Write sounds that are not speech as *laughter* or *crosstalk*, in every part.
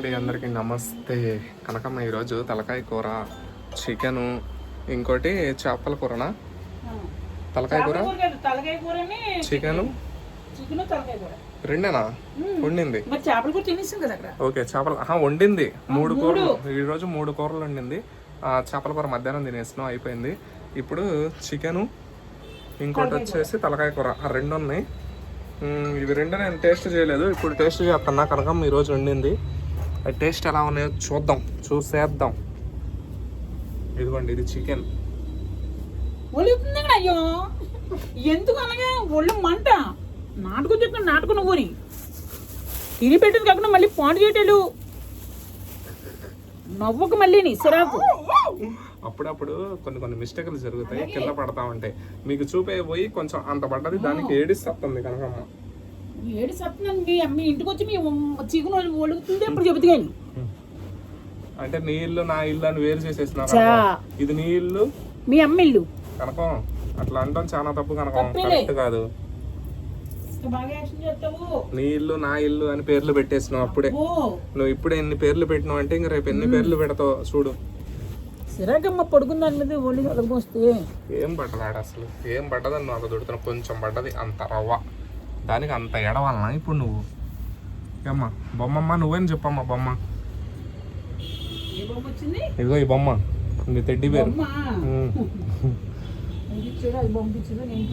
అండి అందరికీ నమస్తే. కనకమ్మ ఈరోజు తలకాయ కూర చికెను ఇంకోటి చేపల కూరనా? తలకాయ కూర? చికెను? రెండేనా? వండింది? ఓకే చేపల వండింది. మూడు కూరలు. ఈరోజు మూడు కూరలు వండింది. ఆ, చేపల కూర మధ్యాహ్నం తినేసినాం అయిపోయింది. ఇప్పుడు చికెను ఇంకోటి వచ్చేసి తలకాయ కూర. ఆ రెండు ఉన్నాయి. ఇవి రెండు నేను టేస్ట్ చేయలేదు. ఇప్పుడు టేస్ట్ చేస్తున్నా కనకమ్మ ఈరోజు వండింది. అది టేస్ట్ ఎలా ఉన్నాయో చూద్దాం. చూసేద్దాం. ఇదిగోండి ఇది చికెన్. ఒలుగుతుంది అయ్యో? ఎందుకు అనగా ఒళ్ళు మంట? నాటుకు చెప్తాను నాటుకు నువ్వుని తిని పెట్టింది కాకుండా మళ్ళీ పాడు చేయటలు. నవ్వకు మళ్ళీ సిరాకు. అప్పుడప్పుడు కొన్ని కొన్ని మిస్టేక్లు జరుగుతాయి కింద పడతా ఉంటాయి. మీకు చూపే పోయి కొంచెం అంత పడ్డది దానికి ఏడిస్తుంది కనకమ్మ. ఏడు సత్తున్నాను మీ మీ ఇంటికి వచ్చి మీ చికెన్ ఒలుగుతుంది అప్పుడు చెబుతు కానీ అంటే నీ ఇల్లు నా ఇల్లు అని వేరు చేసేసినారు చా. అనుకో. ఇది నీ ఇల్లు? మీ అమ్మ ఇల్లు. కనకం. అట్లా అంటాం చాలా తప్పు కనకం. కరెక్ట్ కాదు. నీ ఇల్లు నా ఇల్లు అని పేర్లు పెట్టేసినావు అప్పుడే. నువ్వు ఇప్పుడే ఎన్ని పేర్లు పెట్టినావు అంటే ఇంక రేపు ఎన్ని పేర్లు పెడతావు చూడు. సిరాకమ్మ పడుకున్న దాని మీద ఒళ్ళు ఏం పడ్డదాడ అసలు? ఏం పడ్డదని నాకు దొడుతున్నా. కొంచెం పడ్డది. అంత రవ్వ. దానికి అంత ఎడవాలనా? ఇప్పుడు నువ్వు. ఏమ్మా బొమ్మమ్మ నువ్వేం చెప్పమ్మా బొమ్మ? ఇదిగో ఈ బొమ్మ. నీ తెడ్డి పేరు.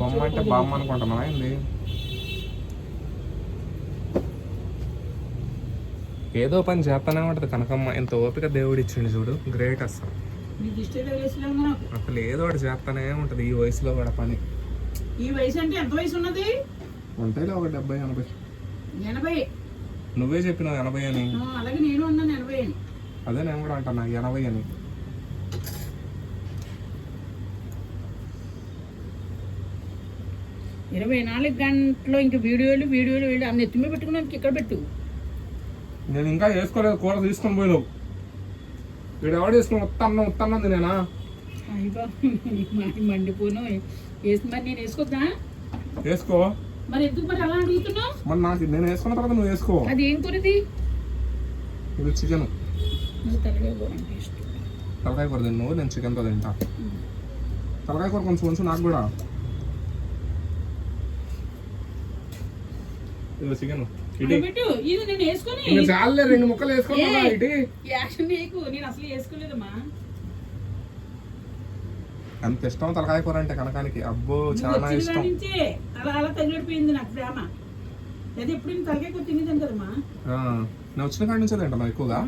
బొమ్మ. అంటే బామ్మ అనుకుంటున్నావా ఏంది? ఏదో పని చేస్తానే ఉంటది కనకమ్మ. ఎంత ఓపిక దేవుడు ఇచ్చిండు చూడు. గ్రేట్ అసలు. అసలు ఏదో ఒకటి చేస్తానే ఉంటది ఈ వయసులో కూడా పని. ఈ వయసు అంటే ఎంత వయసు ఉన్నది? ఉంటాయిలే ఒక డెబ్బై ఎనభై. ఎనభై. నువ్వే చెప్పినావు ఎనభై అని. అలాగే నేను ఎనభై అని. అదే నేను కూడా అంటున్నా ఎనభై అని. ఇరవై నాలుగు గంటలో ఇంక వీడియోలు వీడియోలు వీడియో అన్ని ఎత్తిమే పెట్టుకున్నాను ఇక్కడ పెట్టు. నేను ఇంకా వేసుకోలేదు కూర తీసుకొని పోయినావు. వీడు ఎవడు తీసుకుని ఉత్తన్నం ఉత్తన్నం నేనా అయ్యో మండిపోను. వేసి మరి నేను వేసుకోద్దా? వేసుకో. మరి ఎందుకు మరి అలా అడుగుతున్నావు? మరి నాకు నేను వేసుకున్న తర్వాత నువ్వు వేసుకో. అది ఏం కూరది? ఇది చికెన్ తలకాయ కూర అంటే ఇష్టం. తలకాయ కూర తిన్ను నేను చికెన్తో తింటా. తలకాయ కూర కొంచెం కొంచెం నాకు కూడా. ఇది చికెన్ ఇది నేను వేసుకొని చాలే రెండు ముక్కలు యాక్షన్ నీకు. నేను అసలు వేసుకోలేదమ్మా. అంత ఇష్టం తలకాయ కూర అంటే కనకానికి? అబ్బో చాలా ఇష్టం. అలా అలా తగిలిపోయింది నాకు ప్రేమ. అది ఎప్పుడు నేను తలకాయ కూర తినేదాను కదమ్మా? నేను వచ్చిన కాడి నుంచే తింటాను ఎక్కువగా.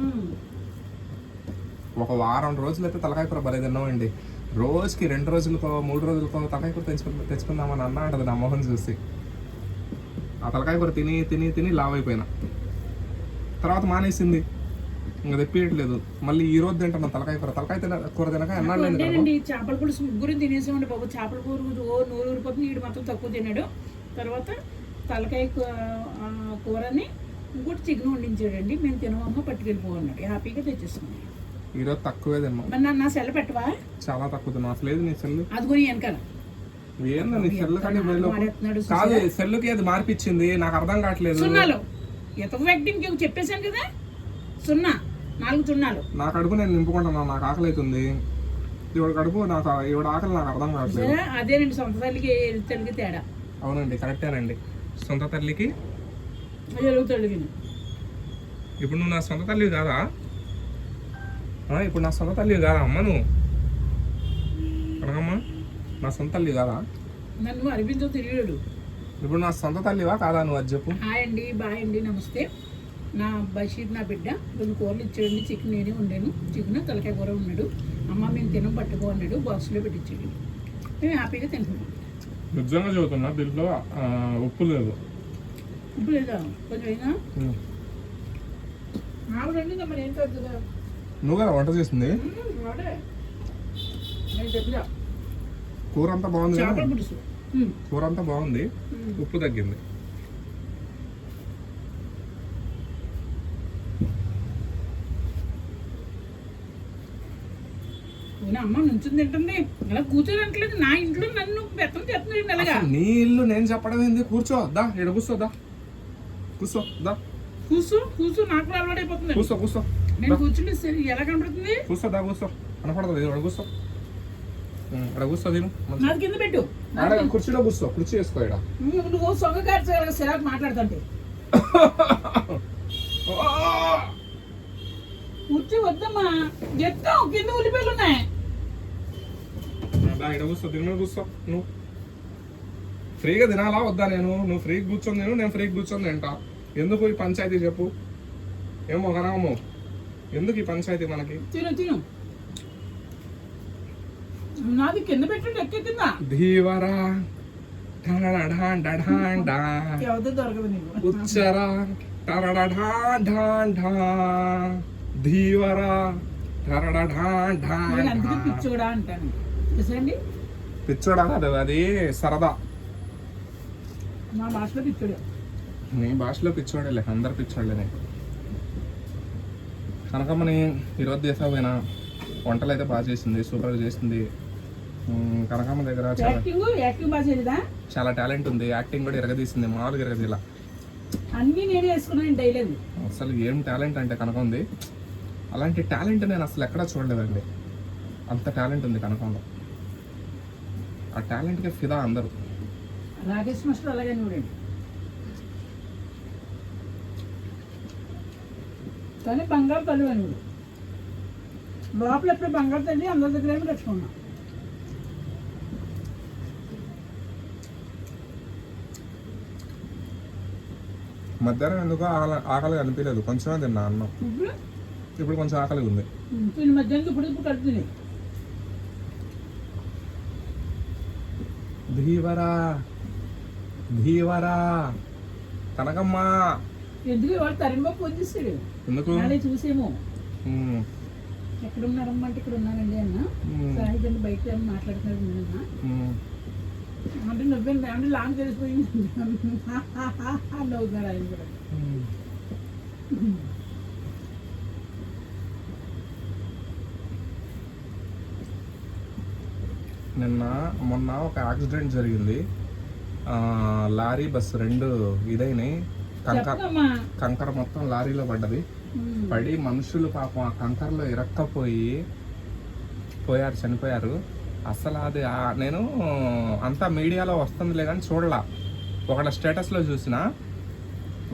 ఒక వారం రోజులు అయితే తలకాయ కూర భలే తిన్నామండి. రోజుకి రెండు రోజులకో మూడు రోజులకో తలకాయ కూర తెచ్చుకు తెచ్చుకుందామని అన్న అంటది నా మొహం చూసి. ఆ తలకాయ కూర తిని తిని తిని లావ్ అయిపోయినా. తర్వాత మానేసింది. ఇంకా తెప్పియట్లేదు. మళ్ళీ ఈ రోజు తింటున్నా తలకాయ కూర. తలకాయ తిన కూర తినక వండానండి చేపల పులుసు ముగ్గురు తినేసామండి బాబు. చేపల కూర ఓ నూరు ఊరిపోతుంది వీడు మాత్రం తక్కువ తిన్నాడు. తర్వాత తలకాయ కూరని ఇంకోటి చికెన్ వండించాడండి. మేము తినమమ్మ పట్టుకెళ్ళిపోన్నాడు హ్యాపీగా తెచ్చేసుకున్నాం ఈ రోజు తక్కువే తిన్నాం. మరి నా సెల్ల పెట్టవా? చాలా తక్కువ తిన్నాం. అసలు లేదు నీ సెల్? అది కొని వెనకాల ఏందో నీ సెల్ కానీ కాదు సెల్లుకి అది మార్పిచ్చింది? నాకు అర్థం కావట్లేదు. సున్నాలు. ఎంత వ్యక్తికి చెప్పేశాను కదా? సున్నా. నాలుగు సున్నాలు నా కడుపు నేను నింపుకుంటున్నాను నాకు ఆకలి అవుతుంది. ఇవిడ కడుపు నాకు ఇవిడ ఆకలి నాకు అర్థం కావట్లేదు. అదేనండి సొంత తల్లికి తెలుగు తేడా. అవునండి కరెక్టేనండి సొంత తల్లికి? తెలుగుని ఇప్పుడు నువ్వు నా సొంత తల్లి కాదా? ఇప్పుడు నా సొంత తల్లి కాదా అమ్మ నువ్వు? కనకమ్మ నా సొంత తల్లి కాదా? నన్ను అనిపించో తెలియడు. ఇప్పుడు నా సొంత తల్లివా కాదా నువ్వు అది చెప్పు. హాయ్ అండి బాయ్ అండి నమస్తే. నా బషీర్ నా బిడ్డ రెండు కూరలు ఇచ్చాడండి చికెన్ నేనే వండాను. చికెన్ తలకాయ కూర ఉన్నాడు. అమ్మ మేము తినం పట్టుకో అన్నాడు. బాక్స్లో పెట్టించాడు మేము హ్యాపీగా తింటున్నాం. నిజంగా చదువుతున్నా దీంట్లో ఉప్పు లేదు. ఇప్పుడు లేదా? కొంచెం నువ్వు కదా వంట చేసింది? కూర అంతా బాగుంది. కూర అంతా బాగుంది. ఉప్పు తగ్గింది. పోనీ అమ్మ నుంచుని తింటుంది. అలా కూర్చొని అంటలేదు నా ఇంట్లో నన్ను బెత్తం చేస్తున్నాడు అలాగా నీ ఇల్లు నేను చెప్పడం ఏంది? కూర్చో దా ఇక్కడ కూర్చో దా. కూర్చో దా. కూర్చో కూర్చో నాకు కూడా అలవాటు అయిపోతుంది. కూర్చో కూర్చో నేను కూర్చుంటే సరే ఎలా కనబడుతుంది కూర్చో దా కూర్చో. కనపడదు ఇక్కడ కూర్చో. ఇక్కడ కూర్చో తిను. నాది కింద పెట్టు. కుర్చీలో కూర్చో కుర్చీ వేసుకో ఇక్కడ నువ్వు నువ్వు సొంగ కార్చగల సిరాకు మాట్లాడుతుంటే. *laughs* కూర్చో వద్దమ్మా. ఎత్తాం కింద ఉల్లిపాయలు ఉన్నాయి. ఇక్కడ కూర్చో తిను కూర్చో. నువ్వు ఫ్రీగా తినాలా వద్దా నేను? నువ్వు ఫ్రీగా కూర్చొని తిను నేను ఫ్రీగా కూర్చొని తింటా. ఎందుకు ఈ పంచాయతీ చెప్పు? ఏమో కనమో ఎందుకు ఈ పంచాయతీ మనకి? తిను తిను. నాది కింద పెట్టు ఎక్కే కింద. ధీవరా. ఉచ్చరా. టరడఢాన్ ఢాన్ ఢా. ధీవరా. పిచ్చోడా అంటాను. చూసండి పిచ్చోడా కాదు అది సరదా. మా భాషలో పిచ్చోడు. నీ భాషలో పిచ్చోడేలే అందరు పిచ్చోడలేనే కనకమ్మని ఈరోజు చేసాపోయినా వంటలు అయితే బాగా చేసింది సూపర్గా చేసింది. కనకమ్మ దగ్గర చాలా చాలా టాలెంట్ ఉంది యాక్టింగ్ కూడా ఎరగదీసింది మామూలుగా ఎరగదీలా అన్నీ నేనే వేసుకున్నాను డైలాగ్. అసలు ఏం టాలెంట్ అంటే కనక ఉంది. అలాంటి టాలెంట్ నేను అసలు ఎక్కడా చూడలేదండి. అంత టాలెంట్ ఉంది కనకంలో. ఆ టాలెంట్కి ఫిదా అందరూ. రాకేష్ మాస్టర్ అలాగే చూడండి. కానీ బంగారు తల్లి అని లోపల ఎప్పుడు బంగారు తల్లి అందరి దగ్గర ఏమి తెచ్చుకున్నాం. మధ్యాహ్నం ఎందుకో ఆకలి ఆకలి అనిపించలేదు. కొంచెమే తిన్నా అన్నం. ఇప్పుడు కొంచెం ఆకలి ఉంది. ధీవరా ధీవరా కనకమ్మ. ఎందుకు ఇవాళ తరింబాబు ఫోన్ చేశాడు? ఎందుకు? చూసేమో. ఎక్కడ ఉన్నారమ్మా అంటే ఇక్కడ ఉన్నానండి అన్న బయట మాట్లాడుతున్నాడు నిన్న ఉమ్. అంటే నవ్వండి అంటే లాంగ్ తెలిసిపోయింది *laughs* నవ్వుతున్నాడు ఆయన కూడా. నిన్న మొన్న ఒక యాక్సిడెంట్ జరిగింది. ఆ, లారీ బస్సు రెండు ఇదైనాయి. కంకర్ కంకర మొత్తం లారీలో పడ్డది. పడి మనుషులు పాపం ఆ కంకర్లో ఇరక్కపోయి పోయారు చనిపోయారు. అసలు అది నేను అంతా మీడియాలో వస్తుందిలే కానీ చూడలా. ఒకళ్ళ స్టేటస్లో చూసిన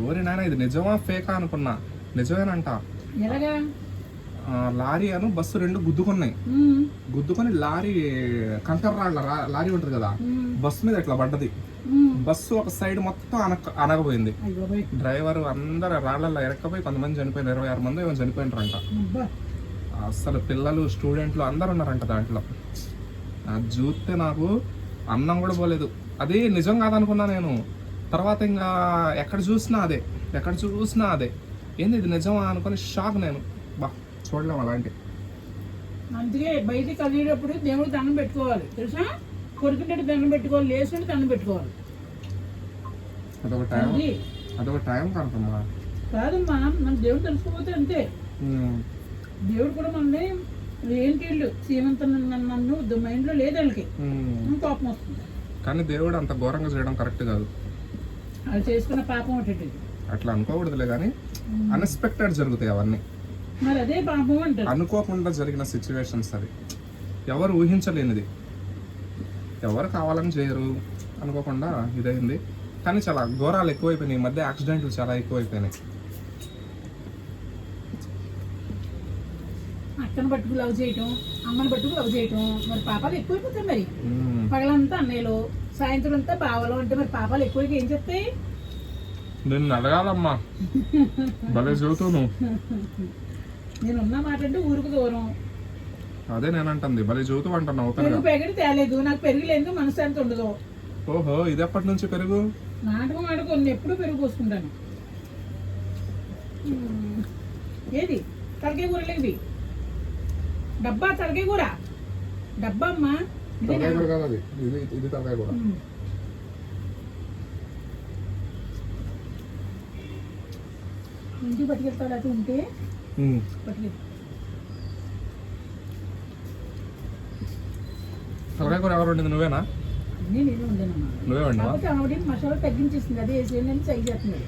ఓరి నాయన ఇది నిజమా ఫేకా అనుకున్నా. నిజమేనంట. లారీ అను బస్సు రెండు గుద్దుకున్నాయి. గుద్దుకొని లారీ కంకర్ రాళ్ళ లారీ ఉంటుంది కదా. బస్సు మీద ఇట్లా పడ్డది. బస్సు ఒక సైడ్ మొత్తం అనక అనగపోయింది డ్రైవర్ అందరు రాళ్ళలో ఎరక్కపోయి కొంతమంది చనిపోయిన ఇరవై ఆరు మంది ఏమో చనిపోయినారంట. అసలు పిల్లలు స్టూడెంట్లు అందరు ఉన్నారంట దాంట్లో. అది చూస్తే నాకు అన్నం కూడా పోలేదు. అది నిజం కాదనుకున్నా నేను. తర్వాత ఇంకా ఎక్కడ చూసినా అదే ఎక్కడ చూసినా అదే. ఏంది ఇది నిజమా అనుకుని షాక్ నేను. బా. చూడలేము అలాంటి. అందుకే బయటికి కలిగేటప్పుడు దేవుడు దండం పెట్టుకోవాలి. తెలుసా? కొడుకుంటే దండం పెట్టుకోవాలి లేచుంటే దండం పెట్టుకోవాలి. అదొక టైం. అది. అదొక టైం కనుకమ్మా కాదమ్మా మన దేవుడు తెలుసుకోపోతే అంతే. దేవుడు కూడా మనల్ని ఏంటి వీళ్ళు సీమంత నన్ను మైండ్లో లేదు వాళ్ళకి. కోపం వస్తుంది. కానీ దేవుడు అంత ఘోరంగా చేయడం కరెక్ట్ కాదు. వాళ్ళు చేసుకున్న పాపం ఒకటి. అట్లా అనుకోకూడదులే కానీ అన్ఎక్స్పెక్టెడ్ జరుగుతాయి అవన్నీ. మరి అదే పాపం అంటారు. అనుకోకుండా జరిగిన సిచ్యువేషన్స్ అవి. ఎవరు ఊహించలేనిది. ఎవరు కావాలని చేయరు. అనుకోకుండా ఇదైంది. కానీ చాలా ఘోరాలు ఎక్కువైపోయినాయి. ఈ మధ్య యాక్సిడెంట్లు చాలా ఎక్కువైపోయినాయి. అక్కను పట్టుకు లవ్ చేయటం అమ్మని పట్టుకు లవ్ చేయటం మరి పాపాలు ఎక్కువైపోతాయి మరి. పగలంతా అన్నయ్యలు సాయంత్రం అంతా బావలు అంటే మరి పాపాలు ఎక్కువైతే ఏం చెప్తాయి? నిన్ను అడగాలమ్మా. భలే చదువుతావు నువ్వు. *laughs* నేను ఉన్న మాట అంటే ఊరుకు దూరం. అదే నేనంటుంది. భలే చదువుతూ అంటున్నావు పెరుగు పెగడి తేలేదు. నాకు పెరుగు లేదు మనశ్శాంతి ఉండదు. ఓహో ఇది ఎప్పటి నుంచి పెరుగు? నాటకం ఆడుకో నేను ఎప్పుడు పెరుగు పోసుకుంటాను. ఏది? తలకాయ కూర లేదు డబ్బా తలకాయ కూర. డబ్బా అమ్మా. ఇది తలకాయ కూర. ఇంటికి పట్టుకెళ్తావు లేకపోతే ఉంటే తలకాయ కూర ఎవరు వండింది? నువ్వేనా? నువ్వే ఆవిడ మసాలా తగ్గించేసింది అదే వేసేయండి సై చేస్తున్నాడు.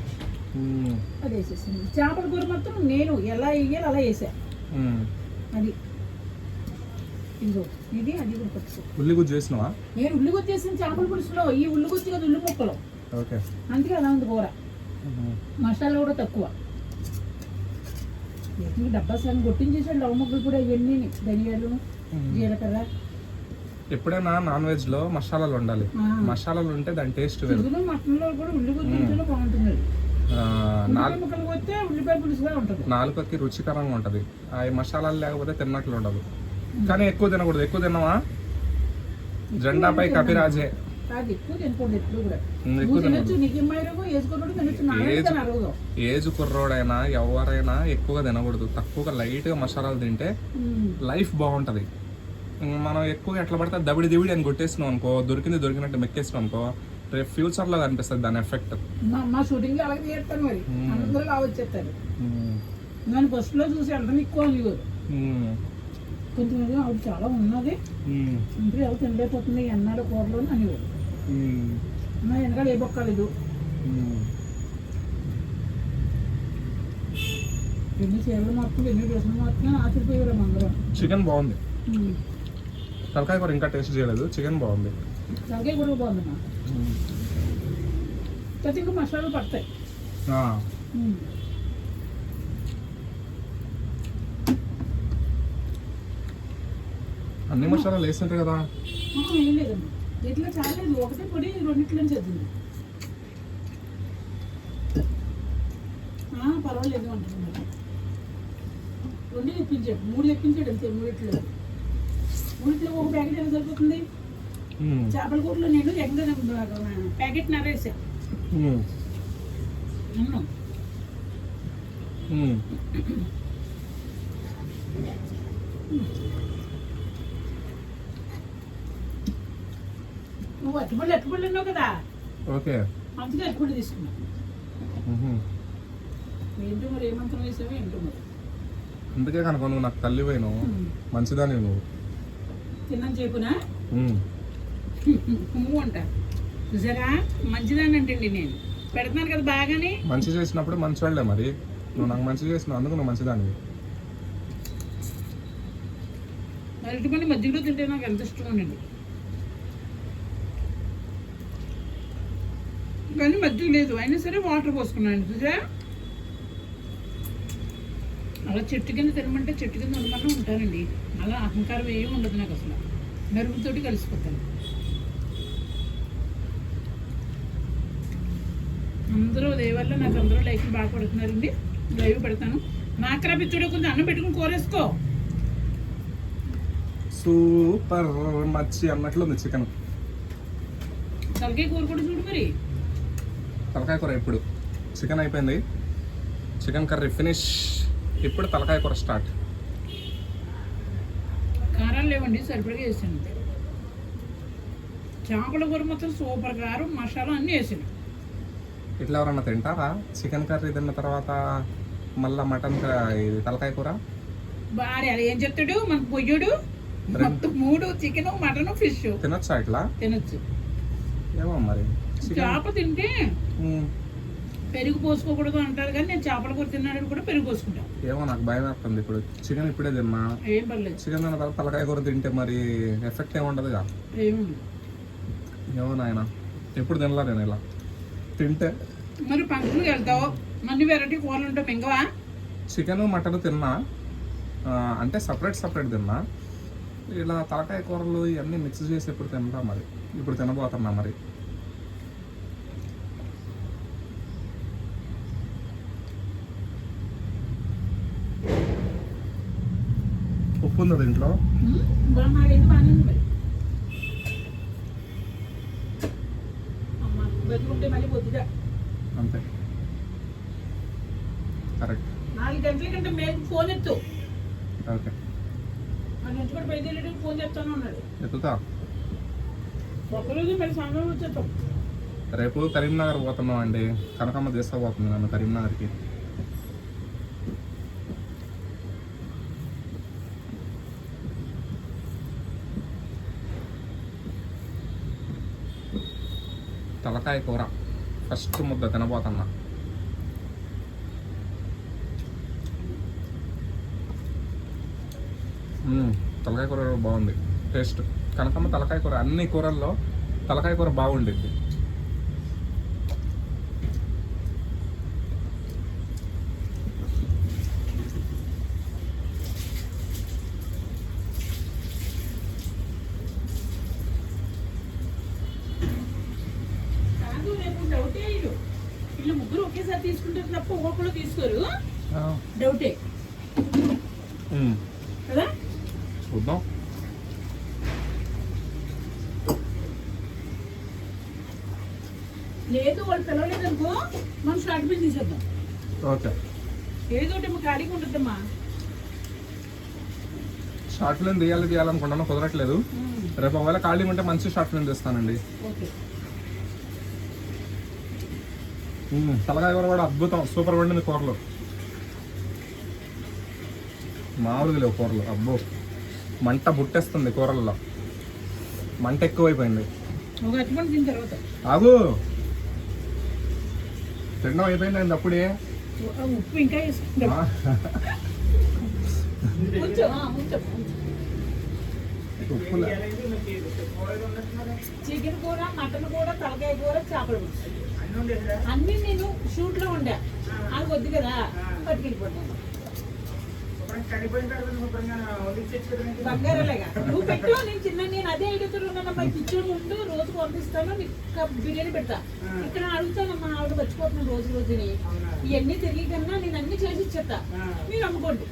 అది వేసేసాను చేపల కూర మొత్తం నేను ఎలా వేయాలి అలా వేసా. అది. ఇదిగో ఇది అది కూడా పచ్చి ఉల్లి గుజ్జు నేను ఉల్లిగొత్తి వేసిన చేపల పులుసులో ఈ ఉల్లిగొత్తి కదా ఉల్లి ముక్కలు ఓకే. అందుకే అలా ఉంది కూర. మసాలా కూడా తక్కువ. వీటిని డబ్బా సగం కొట్టించేసాడు లవ్ ముక్కలు కూడా ఇవన్నీ ధనియాలు జీలకర్ర. ఎప్పుడైనా నాన్ వెజ్లో మసాలాలు ఉండాలి. మసాలాలు ఉంటే దాని టేస్ట్ మటన్లో కూడా ఉల్లిగొత్తి ఉంటేనే బాగుంటుంది. నాలుకకి రుచికరంగా ఉంటది. ఆ మసాలాలు లేకపోతే తిన్నట్లు ఉండదు. కానీ ఎక్కువ తినకూడదు. ఎక్కువ తిన్నావా? జెండాపై కపిరాజే. కాదు ఎక్కువ తినకూడదు ఎప్పుడు కూడా. ఉమ్, నువ్వు ఎక్కువ తినొచ్చు నీకు ఏమైనా వేసుకున్నాడు తినొచ్చు నానైతే అరగదు ఏజ్ కుర్రోడైనా ఎవరైనా ఎక్కువగా తినకూడదు. తక్కువగా లైట్గా మసాలాలు తింటే. లైఫ్ బాగుంటది. మనం ఎక్కువ ఎట్లా పడితే దబిడి దివిడి అని కొట్టేసినాం అనుకో దొరికింది దొరికినట్టు మెక్కేసినాం అనుకో రేపు ఫ్యూచర్లో కనిపిస్తుంది దాని ఎఫెక్ట్ మా షూటింగ్ అలాగే మరి. అందరూ ఫస్ట్లో చూసి ఎక్కువ అనేవారు కొంచెం ఆవిడ చాలా ఉన్నది. ఎవరు తినలేకపోతుంది ఎన్నాడు కూరలో అనేవారు నా వెనకాల ఏ బొక్కలేదు ఎన్ని చీరలు మొత్తం ఎన్ని డ్రెస్సులు మొత్తం ఆశ్చర్యపోయారు అందరం? చికెన్ బాగుంది. తలకాయ కూర ఇంకా టేస్ట్ చేయలేదు చికెన్ బాగుంది. తలకాయ కూడా బాగుంది అయితే ఇంకా మసాలాలు పడతాయి. అన్ని మసాలాలు వేస్తుంటారు కదా. ఆ, ఏం లేదమ్మా. ఇట్లా చాలా ఒకటే పొడి రెండిట్లో చదివింది పర్వాలేదు అంటున్నారు రెండు తెప్పించాడు మూడు తెప్పించాడు అంతే మూడిట్లో. మూడిట్లో ఒక ప్యాకెట్ ఎంత సరిపోతుంది. చేపల కూరలో నేను ఎక్కడ ప్యాకెట్ నరేసా. అన్నం. మ్మ్. నువ్వు అట్టుబడి అట్టుబడి ఉన్నావు కదా? ఓకే. అందుకే అట్టుబడి తీసుకున్నావు. ఏంటో మరి ఏమంతం వేసావో ఏంటో మరి? అందుకే కనుక నువ్వు నాకు తల్లి పోయినావు. ఉమ్. మంచిదాని నువ్వు. తిన్నాను చెప్పునా. ఉమ్ము అంట. చూసారా? మంచిదానంటండి నేను. పెడుతున్నాను కదా బాగానే. మంచి చేసినప్పుడు మంచివాళ్ళే మరి. నువ్వు నాకు మంచి చేసినావు అందుకు నువ్వు మంచిదానివి. అరటిపండు మధ్యలో తింటే నాకు ఎంత ఇష్టం ఉండండి. కానీ మధ్య లేదు. అయినా సరే వాటర్ పోసుకున్నాను. చూసా అలా చెట్టు కింద తినమంటే చెట్టు కింద ఉండమన్నా ఉంటానండి. అలా అహంకారం ఏమి ఉండదు నాకు అసలు. మెరుగుతోటి కలిసిపోతాను. అందరూ దేవల్ల నాకు అందరూ లైఫ్ బాగా పడుతున్నారండి లైవ్ పెడతాను. నాకరా పిచ్చుడు కొంచెం అన్నం పెట్టుకుని కోరేసుకో. సూపర్ మచ్చి అన్నట్లుంది చికెన్. తలకాయ కూర కూడా చూడు మరి. తలకాయ కూర ఇప్పుడు. చికెన్ అయిపోయింది. చికెన్ కర్రీ ఫినిష్ ఇప్పుడు తలకాయ కూర స్టార్ట్ కారాలు లేవండి సరిపడగా వేసాను. చేపల కూర మొత్తం సూపర్ కారం మసాలా అన్నీ వేసాను. ఇట్లా ఎవరన్నా తింటారా? చికెన్ కర్రీ తిన్న తర్వాత మళ్ళా మటన్ ఇది తలకాయ కూర? అలా ఏం చెప్తాడు? మన పొయ్యుడు మొత్తం మూడు చికెన్ మటన్ ఫిష్ తినొచ్చా ఇట్లా? తినొచ్చు. ఏమో మరి. చేప తింటే పెరుగు పోసుకోకూడదు అంటారు కానీ నేను చేపల కూర తిన్నాడు కూడా పెరుగు పోసుకుంటాను ఏమో నాకు భయం వేస్తుంది ఇప్పుడు. చికెన్ ఇప్పుడే తిన్నా. ఏం పర్లేదు. చికెన్ తిన్న తర్వాత తలకాయ కూర తింటే మరి ఎఫెక్ట్ ఏమి ఉండదుగా ఏముంది ఏమో నాయన. ఎప్పుడు తినలా నేను ఇలా. తింటే మరి ఫంక్షన్కి వెళ్తావు? మళ్ళీ వెరైటీ కూరలు ఉంటావు మింగవా? చికెన్ మటన్ తిన్నా. అంటే సపరేట్ సపరేట్ తిన్నా. ఇలా తలకాయ కూరలు ఇవన్నీ మిక్స్ చేసి ఎప్పుడు తినరా మరి. ఇప్పుడు తినబోతున్నా మరి. ఉప్పు ఉందా దీంట్లో. బాగా ఉంది మరి అమ్మ బతుకుంటే మళ్ళీ పొద్దుగా అంతే. కరెక్ట్. నాలుగు గంటల కంటే మేము ఫోన్ ఎత్తు ఓకే. ఆ నుంచి కూడా బయలుదేరి ఫోన్ చేస్తాను అన్నాడు ఎత్తుతా? ఒక్కరోజు మరి సమయం వచ్చేస్తాం రేపు కరీంనగర్ పోతున్నాం అండి కనకమ్మ తీసుకుపోతుంది నన్ను కరీంనగర్కి. బత్తాయి కూర ఫస్ట్ ముద్ద తినబోతున్నా. తలకాయ కూర బాగుంది. టేస్ట్. కనకమ్మ తలకాయ కూర అన్ని కూరల్లో తలకాయ కూర బాగుండిద్ది. వాళ్ళు పిలవలేదనుకో మనం షార్ట్ బిల్ తీసేద్దాం ఓకే. ఏదో ఒకటి ఖాళీగా ఉంటుందమ్మా. షార్ట్ ఫిల్మ్ తీయాలి తీయాలనుకుంటాను కుదరట్లేదు. రేపు ఒకవేళ ఖాళీ ఉంటే మంచి షార్ట్ ఫిల్మ్ తీస్తానండి. తలకాయ కూర కూడా అద్భుతం. సూపర్ వండింది కూరలు. మామూలుగా లేవు కూరలు. అబ్బో. మంట బుట్టేస్తుంది కూరల్లో. మంట ఎక్కువైపోయింది. ఆగు. తినడం అయిపోయింది అప్పుడే? ఉప్పు ఇంకా. చికెన్ కూర మటన్ కూర తలకాయ కూర చేపల అన్ని నేను షూట్లో ఉండా అది వద్దు కదా పట్టుకెళ్ళిపోతాను. బంగారాలేగా. నువ్వు పెట్టు నేను చిన్న నేను అదే అడుగుతున్నాను మరి కిచెన్ ఉండు రోజు పంపిస్తాను నీకు బిర్యానీ పెడతా. ఇక్కడ అడుగుతానమ్మా ఆవిడ మర్చిపోతున్నాను రోజు రోజుని. ఇవన్నీ తిరిగి కన్నా నేను అన్ని చేసి ఇచ్చేస్తా. మీరు అమ్ముకోండి.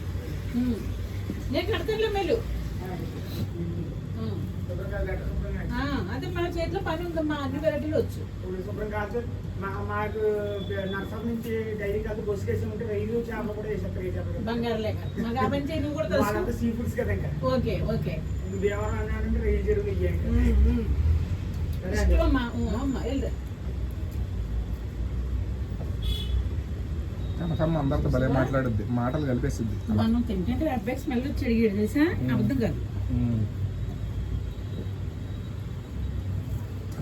నేను కడతానులే మేలు. అదే మన చేతిలో పని ఉందమ్మా అన్ని వెరైటీలు వచ్చు. మా మాకు నర్సర్ నుంచి డైరీ కాదు బస్సు కేసి ఉంటే రైలు చేపలు కూడా వేసేస్తారు ఏ చేపలు నువ్వు వాళ్ళంతా సీ ఫుడ్స్ కదా ఇంకా. Okay okay. ఇంక. దేవరం అన్నాడంటే రైలు కనకమ్మ అందరితో భలే మాట్లాడుద్ది. మాటలు కలిపేసిద్ది. మనం తింటే అబ్బాయి స్మెల్ వచ్చి అడిగాడు తెలుసా? అబద్ధం కాదు మ్మ్.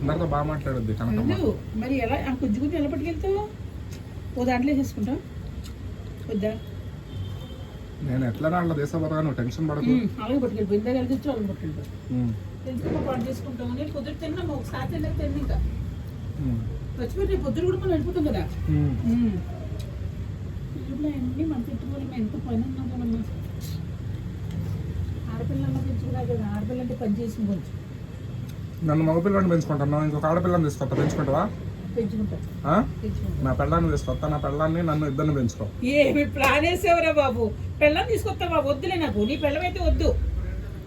అందరితో బాగా మాట్లాడుద్ది కనకమ్మ. మరి ఎలా ఆ కొంచెం ఎలా పట్టుకెళ్తావు? ఓ దాంట్లో వేసేసుకుంటావు? వద్దా? నేను ఎట్లా అట్లా దేశపరగా నువ్వు టెన్షన్ పడకు. ఉమ్, అలాగే పట్టుకెళ్ళిపో. ఇందాక వచ్చి అలాగే పట్టుకెళ్ళిపో. ఎందుకు పాటు చేసుకుంటాం నేను పొద్దుట తిన్నాము ఒకసారి తిన్నాక తిన్నా ఇంకా. రేపు పొద్దున కూడా మనం వెళ్ళిపోతాం కదా. ఉమ్. అన్ని మన పెట్టుకోవాలి ఎంత పని ఉన్నా మనమ్మ ఆడపిల్లమ్మ పెంచుకున్నా కదా ఆడపిల్ల అంటే పని చేసిన కొంచెం. నన్ను మగపిల్లని పెంచుకుంటున్నావు ఇంకొక ఆడపిల్లని తీసుకొస్తా పెంచుకుంటావా? నా పెళ్ళాన్ని తీసుకొస్తా నా పెళ్ళాన్ని నన్ను ఇద్దరిని పెంచుకో. ఏమి ప్లాన్ వేసేవరా బాబు? పెళ్ళం తీసుకొస్తా బాబు. వద్దులే నాకు. నీ పెళ్ళం అయితే వద్దు.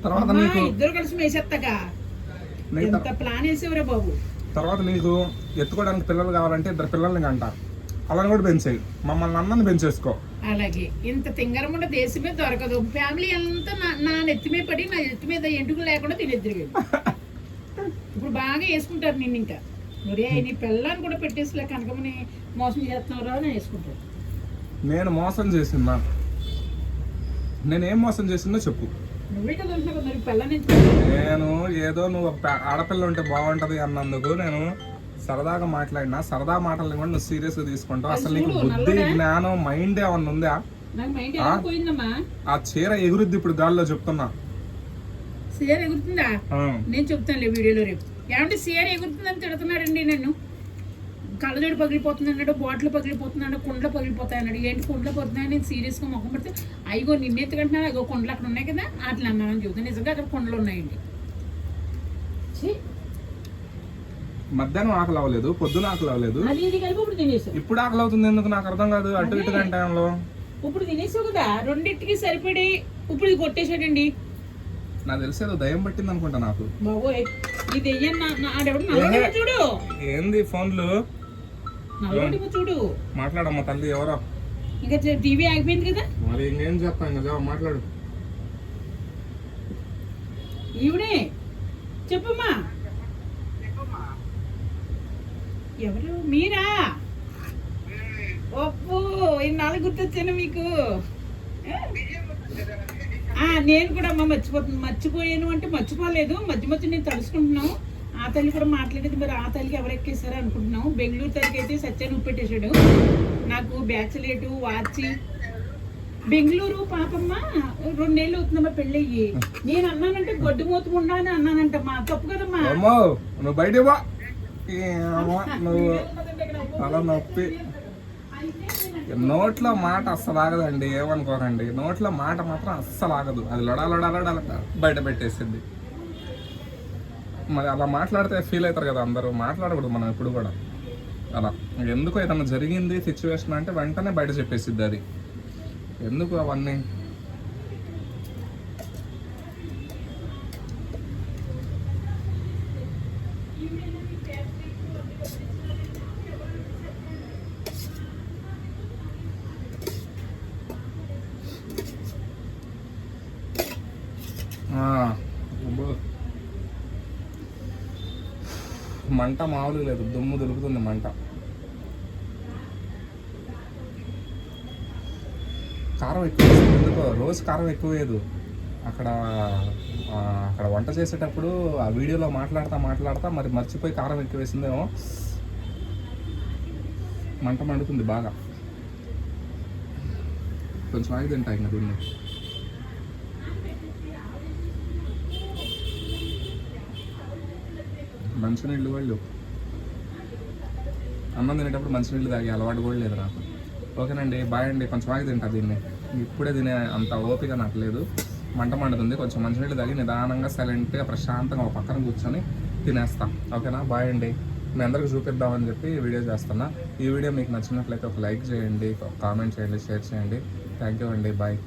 తర్వాత నీకు ఇద్దరు కలిసి ఎంత తర్- ప్లాన్ వేసేవరా బాబు? తర్వాత నీకు ఎత్తుకోవడానికి పిల్లలు కావాలంటే ఇద్దరు పిల్లల్ని కంట. అలా కూడా పెంచేయి. మమ్మల్ని అన్నని పెంచేసుకో. అలాగే. ఇంత తింగరముండ దేశమే దొరకదు. ఫ్యామిలీ అంతా నా నా నెత్తి మీద పడి నా నెత్తి మీద ఎంటుకలు లేకుండా తినేద్దరు *laughs* ఇప్పుడు బాగా వేసుకుంటారు నిన్ను ఇంకా. ఒరే నీ పిల్లని కూడా పెట్టేసిలే కనకమని మోసం చేస్తున్నావు అని వేసుకుంటారు. నేను మోసం చేసిందా? నేనేం మోసం చేసిందో చెప్పు. నువ్వే కదా అంటున్నావు కదా మరి పిల్లని నేను ఏదో నువ్వు ఒక పే- ఆడపిల్ల ఉంటే బాగుంటది అన్నందుకు నేను సరదాగా మాట్లాడినా. సరదా మాటల్ని కూడా నువ్వు సీరియస్గా తీసుకుంటావు అసలు నీకు బుద్ధి. జ్ఞానం మైండ్ ఏమన్నా ఉందా? నాకు మైండ్ ఎలా పోయిందమ్మా. ఆ చీర ఎగురుద్ది ఇప్పుడు గాల్లో చెప్తున్నా. సీఆర్ ఎగురుతుందా. నేను చెప్తానులే వీడియోలో రేపు. ఏమంటే సీఆర్ ఎగురుతుందని తిడుతున్నాడండి నన్ను. కళ్ళజోడు పగిలిపోతుంది అన్నాడు బాటిల్ పగిలిపోతున్నాడు కుండలు పగిలిపోతాయి అన్నాడు ఏంటి కుండలు పోతున్నాయి నేను సీరియస్గా మొహం పెడితే అయ్యో నిన్నెత్తుకుంటున్నాను అయ్యో కొండలు అక్కడ ఉన్నాయి కదా అట్లా అన్నానని చెబుతాను నిజంగా అక్కడ కొండలు ఉన్నాయండి. మధ్యాహ్నం ఆకలి అవ్వలేదు పొద్దున ఆకలి అవ్వలేదు. ఇప్పుడు ఆకలి అవుతుంది ఎందుకు? నాకు అర్థం కాదు. అటు ఇటు గంట టైంలో. ఇప్పుడు తినేసావు కదా రెండింటికి సరిపడి. ఇప్పుడు ఇది కొట్టేశాడండి. నాకు తెలిసేదో దయ్యం పట్టింది అనుకుంటా నాకు. ఇది దెయ్యం నా నా- ఆడెవడు? నల్లగొండ చూడు. ఏంది ఫోన్లు? చూడు. మాట్లాడమ్మా తల్లి ఎవరో? ఇంకా టీవీ ఆగిపోయింది కదా. మరి ఇంకేం చెప్తాను ఇంకా? జవాబు మాట్లాడు. ఈవిడే చెప్పమ్మా. ఎవరు? మీరా? ఒప్పు ఇన్నాళ్ళు గుర్తొచ్చాను మీకు? నేను కూడా అమ్మ మర్చిపోతుంది మర్చిపోయాను అంటే మర్చిపోలేదు. మధ్య మధ్య నేను తలుసుకుంటున్నాను ఆ తల్లి కూడా మాట్లాడేది మరి ఆ తల్లికి ఎవరు ఎక్కేసారో అనుకుంటున్నాం బెంగళూరు తల్లికి అయితే సత్యాన్ని ఉప్పెట్టేశాడు నాకు బ్యాచిలేటు వాచి. బెంగళూరు పాపమ్మ రెండేళ్ళు అవుతుందమ్మా పెళ్ళయ్యి. నేను అన్నానంటే గొడ్డు మూతకుండా అని అన్నానంట మా తప్పు కదమ్మా? నువ్వు బయట అలా నొప్పి. నోట్లో మాట అస్సలు ఆగదండి ఏమనుకోకండి. నోట్లో మాట మాత్రం అస్సలు ఆగదు. అది లొడా లొడా లొడా బయట పెట్టేసింది. మరి అలా మాట్లాడితే ఫీల్ అవుతారు కదా అందరూ. మాట్లాడకూడదు మనం ఎప్పుడు కూడా. అలా. ఎందుకు ఏదన్నా జరిగింది సిచ్యువేషన్ అంటే వెంటనే బయట చెప్పేసిద్ది అది. ఎందుకు అవన్నీ ఆ, అబ్బో. మంట మామూలు లేదు. దుమ్ము దులుపుతుంది మంట. కారం ఎక్కువ ఎందుకో? రోజు కారం ఎక్కువ లేదు అక్కడ అక్కడ వంట చేసేటప్పుడు ఆ వీడియోలో మాట్లాడతా మాట్లాడతా మరి మర్చిపోయి కారం ఎక్కువ వేసిందేమో. మంట మండుతుంది బాగా. కొంచెం ఆగి తింటా ఇంకా దీన్ని. మంచినీళ్ళు వాళ్ళు. అన్నం తినేటప్పుడు మంచినీళ్ళు తాగే అలవాటు కూడా లేదు నాకు. ఓకేనండి బాయ్ అండి కొంచెం ఆగి తింటా దీన్ని. ఇప్పుడే తినే అంత ఓపిక నాకు లేదు. మంట మండుతుంది కొంచెం మంచినీళ్ళు తాగి నిదానంగా సైలెంట్గా ప్రశాంతంగా ఒక పక్కన కూర్చొని తినేస్తాం. ఓకేనా బాయ్ అండి. మీ అందరికి చూపిద్దామని చెప్పి వీడియో చేస్తున్నా. ఈ వీడియో మీకు నచ్చినట్లయితే ఒక లైక్ చేయండి ఒక కామెంట్ చేయండి షేర్ చేయండి. థ్యాంక్ యూ అండి బాయ్.